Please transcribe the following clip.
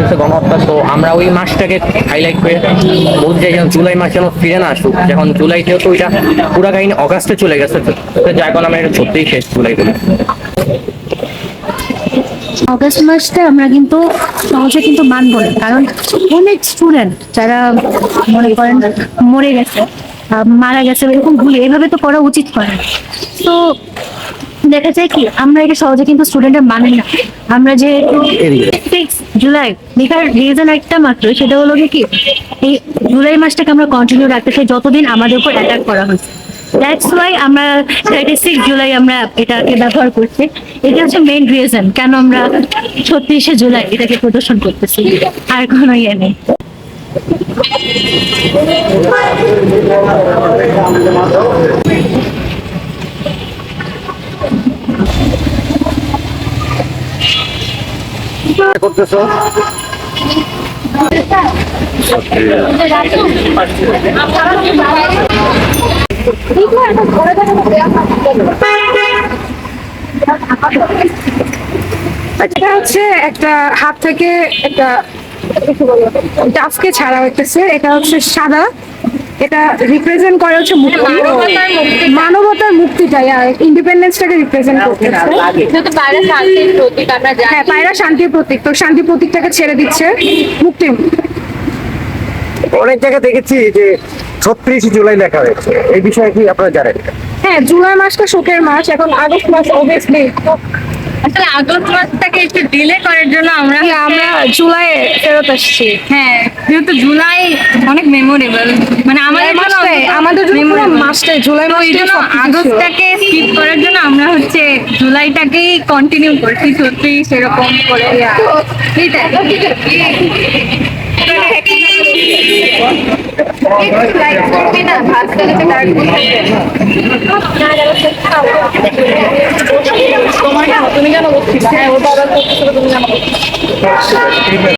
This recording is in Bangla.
হচ্ছে গণহত্যা। তো আমরা ওই মাসটাকে হাইলাইট করে বলতে চাই যেন জুলাই মাস যেন ফিরে না আসুক, যখন জুলাই যেহেতু ওইটা পুরা কাহিনী অগাস্টে চলে গেছে যার কারণে আমরা এটা সত্যিই শেষ জুলাই বলি। অগস্ট মাসটা আমরা কিন্তু সহজে কিন্তু মানবো না, কারণ অনেক স্টুডেন্ট যারা মনে করেন মরে গেছে মারা গেছে এরকম ভুলে, এভাবে তো করা উচিত করে তো দেখা যায় কি আমরা এটা সহজে কিন্তু স্টুডেন্টরা মানে না। আমরা যে জুলাই লেখার রিজন একটা মাত্র সেটা হলো কি এই জুলাই মাসটাকে আমরা কন্টিনিউ রাখতে চাই যতদিন আমাদের উপর অ্যাটাক করা হয়েছে দ্যাটস ওয়াই আমরা থার্টি সিক্স জুলাই আমরা এটাকে ব্যবহার করছি। এটা হচ্ছে মেইন রিজন কেন আমরা ছত্রিশে জুলাই এটাকে প্রদর্শন করতেছি। আর কোনো ইয়ে নেই। এটা হচ্ছে একটা হাত থেকে একটা ডাফকে ছাড়া হইতেছে এটা হচ্ছে সাদা। এটা রিপ্রেজেন্ট করে হচ্ছে মুক্তি। মানবতার মুক্তিটাই ইন্ডিপেন্ডেন্সটাকে রিপ্রেজেন্ট শান্তির প্রতীক হ্যাঁ পায়রা শান্তির প্রতীক। তো শান্তি প্রতীকটাকে ছেড়ে দিচ্ছে মুক্তি। অনেক জায়গায় দেখেছি যে ছত্রিশ জুলাই লেখা হয়েছে। এই বিষয়ে কি আপনারা জানেন? হ্যাঁ জুলাই মাসটা শোকের মাস এখন আগস্ট মাস অবভিয়াসলি আসলে আগস্ট মাসটাকে একটু ডিলে করার জন্য আমরা আমরা জুলাই ফেরত আসছি। হ্যাঁ যেহেতু জুলাই অনেক মেমোরেবল মানে আমাদের আমাদের পুরো memorable। জুলাই মাসটাই জন্য আগস্টটাকে স্কিপ করার জন্য আমরা হচ্ছে জুলাইটাকেই কন্টিনিউ করছি ছত্রিশ এরকম করে। এইটাই। তুমি কেন বলছি হ্যাঁ ওর বাবার করতেছিল তুমি কেন